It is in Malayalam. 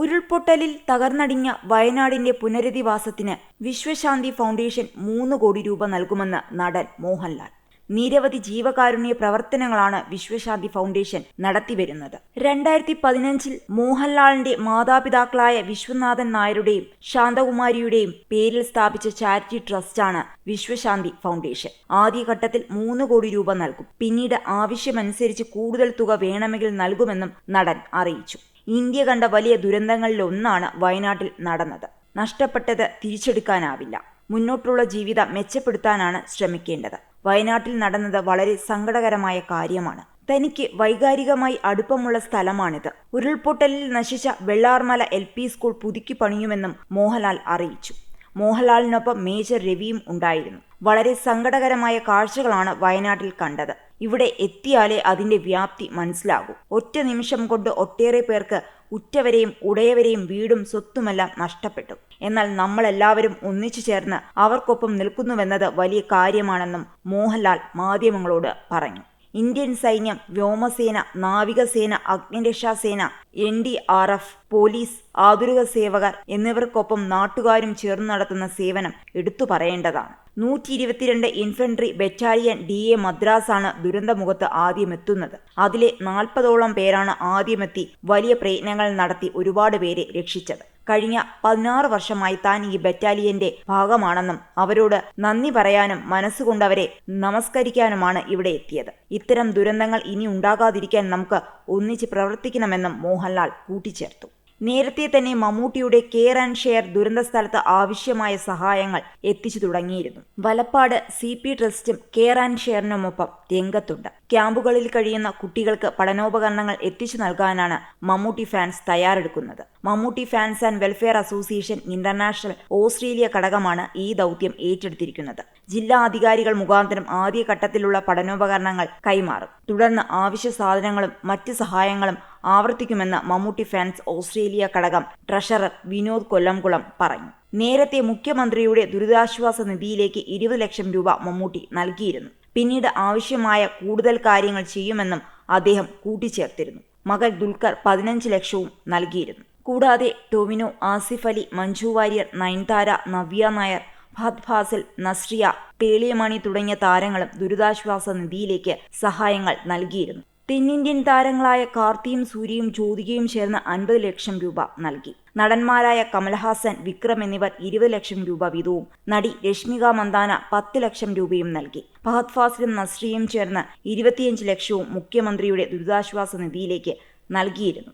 ഉരുൾപൊട്ടലിൽ തകർന്നടിഞ്ഞ വയനാടിന്റെ പുനരധിവാസത്തിന് വിശ്വശാന്തി ഫൗണ്ടേഷൻ മൂന്ന് കോടി രൂപ നൽകുമെന്ന് നടൻ മോഹൻലാൽ. നിരവധി ജീവകാരുണ്യ പ്രവർത്തനങ്ങളാണ് വിശ്വശാന്തി ഫൗണ്ടേഷൻ നടത്തിവരുന്നത്. രണ്ടായിരത്തി പതിനഞ്ചിൽ മോഹൻലാലിന്റെ മാതാപിതാക്കളായ വിശ്വനാഥൻ നായരുടെയും ശാന്തകുമാരിയുടെയും പേരിൽ സ്ഥാപിച്ച ചാരിറ്റി ട്രസ്റ്റാണ് വിശ്വശാന്തി ഫൗണ്ടേഷൻ. ആദ്യഘട്ടത്തിൽ മൂന്ന് കോടി രൂപ നൽകും. പിന്നീട് ആവശ്യമനുസരിച്ച് കൂടുതൽ തുക വേണമെങ്കിൽ നൽകുമെന്നും നടൻ അറിയിച്ചു. ഇന്ത്യ കണ്ട വലിയ ദുരന്തങ്ങളിലൊന്നാണ് വയനാട്ടിൽ നടന്നത്. നഷ്ടപ്പെട്ടത് തിരിച്ചെടുക്കാനാവില്ല. മുന്നോട്ടുള്ള ജീവിതം മെച്ചപ്പെടുത്താനാണ് ശ്രമിക്കേണ്ടത്. വയനാട്ടിൽ നടന്നത് വളരെ സങ്കടകരമായ കാര്യമാണ്. തനിക്ക് വൈകാരികമായി അടുപ്പമുള്ള സ്ഥലമാണിത്. ഉരുൾപൊട്ടലിൽ നശിച്ച വെള്ളാർമല എൽ പി സ്കൂൾ പുതുക്കി പണിയുമെന്നും മോഹൻലാൽ അറിയിച്ചു. മോഹൻലാലിനൊപ്പം മേജർ രവിയും ഉണ്ടായിരുന്നു. വളരെ സങ്കടകരമായ കാഴ്ചകളാണ് വയനാട്ടിൽ കണ്ടത്. ഇവിടെ എത്തിയാലേ അതിന്റെ വ്യാപ്തി മനസ്സിലാകൂ. ഒറ്റ നിമിഷം കൊണ്ട് ഒട്ടേറെ പേർക്ക് ഉറ്റവരെയും ഉടയവരെയും വീടും സ്വത്തുമെല്ലാം നഷ്ടപ്പെട്ടു. എന്നാൽ നമ്മളെല്ലാവരും ഒന്നിച്ചു ചേർന്ന് അവർക്കൊപ്പം നിൽക്കുന്നുവെന്നത് വലിയ കാര്യമാണെന്നും മോഹൻലാൽ മാധ്യമങ്ങളോട് പറഞ്ഞു. ഇന്ത്യൻ സൈന്യം വ്യോമസേന നാവികസേന അഗ്നിരക്ഷാസേന N D R F police ആതുരിക സേവകർ എന്നിവർക്കൊപ്പം നാട്ടുകാരും ചേർന്ന് നടത്തുന്ന സേവനം എടുത്തു പറയേണ്ടതാണ്. നൂറ്റി ഇരുപത്തിരണ്ട് ഇൻഫൻട്രി ബറ്റാലിയൻ ഡി എ മദ്രാസാണ് ദുരന്തമുഖത്ത് ആദ്യമെത്തുന്നത്. അതിലെ നാൽപ്പതോളം പേരാണ് ആദ്യമെത്തി വലിയ പ്രയത്നങ്ങൾ നടത്തി ഒരുപാട് പേരെ രക്ഷിച്ചത്. കഴിഞ്ഞ പതിനാറ് വർഷമായി താൻ ഈ ബറ്റാലിയന്റെ ഭാഗമാണെന്നും അവരോട് നന്ദി പറയാനും മനസ്സുകൊണ്ടവരെ നമസ്കരിക്കാനുമാണ് ഇവിടെ എത്തിയത്. ഇത്തരം ദുരന്തങ്ങൾ ഇനി ഉണ്ടാകാതിരിക്കാൻ നമുക്ക് ഒന്നിച്ച് പ്രവർത്തിക്കണമെന്നും മോഹൻലാൽ കൂട്ടിച്ചേർത്തു. നേരത്തെ തന്നെ മമ്മൂട്ടിയുടെ കെയർ ആൻഡ് ഷെയർ ദുരന്ത സ്ഥലത്ത് ആവശ്യമായ സഹായങ്ങൾ എത്തിച്ചു തുടങ്ങിയിരുന്നു. വലപ്പാട് സി പി ട്രസ്റ്റും കെയർ ആൻഡ് ഷെയറിനുമൊപ്പം രംഗത്തുണ്ട്. ക്യാമ്പുകളിൽ കഴിയുന്ന കുട്ടികൾക്ക് പഠനോപകരണങ്ങൾ എത്തിച്ചു നൽകാനാണ് Mammootty fans തയ്യാറെടുക്കുന്നത്. Mammootty fans and welfare association international Australia ഘടകമാണ് ഈ ദൗത്യം ഏറ്റെടുത്തിരിക്കുന്നത്. ജില്ലാ അധികാരികൾ മുഖാന്തരം ആദ്യഘട്ടത്തിലുള്ള പഠനോപകരണങ്ങൾ കൈമാറും. തുടർന്ന് ആവശ്യ സാധനങ്ങളും മറ്റ് സഹായങ്ങളും ആവർത്തിക്കുമെന്ന് മമ്മൂട്ടി ഫാൻസ് ഓസ്ട്രേലിയ ഘടകം ട്രഷറർ വിനോദ് കൊല്ലംകുളം പറഞ്ഞു. നേരത്തെ മുഖ്യമന്ത്രിയുടെ ദുരിതാശ്വാസ നിധിയിലേക്ക് ഇരുപത് ലക്ഷം രൂപ മമ്മൂട്ടി നൽകിയിരുന്നു. പിന്നീട് ആവശ്യമായ കൂടുതൽ കാര്യങ്ങൾ ചെയ്യുമെന്നും അദ്ദേഹം കൂട്ടിച്ചേർത്തിരുന്നു. മകൾ ദുൽഖർ പതിനഞ്ച് ലക്ഷവും നൽകിയിരുന്നു. കൂടാതെ ടൊവിനോ ആസിഫ് അലി മഞ്ജു വാര്യർ നയൻതാര നവ്യ നായർ ഫഹദ് ഫാസിൽ നസ്രിയ പേളിയമണി തുടങ്ങിയ താരങ്ങളും ദുരിതാശ്വാസ നിധിയിലേക്ക് സഹായങ്ങൾ നൽകിയിരുന്നു. തെന്നിന്ത്യൻ താരങ്ങളായ കാർത്തിയും സൂര്യയും ജ്യോതികയും ചേർന്ന് അൻപത് ലക്ഷം രൂപ നൽകി. നടന്മാരായ കമൽഹാസൻ വിക്രം എന്നിവർ ഇരുപത് ലക്ഷം രൂപ വീതവും നടി രശ്മിക മന്ദാന പത്ത് ലക്ഷം രൂപയും നൽകി. ഫഹദ് ഫാസിലും നസ്രിയും ചേർന്ന് ഇരുപത്തിയഞ്ച് ലക്ഷവും മുഖ്യമന്ത്രിയുടെ ദുരിതാശ്വാസ നിധിയിലേക്ക് നൽകിയിരുന്നു.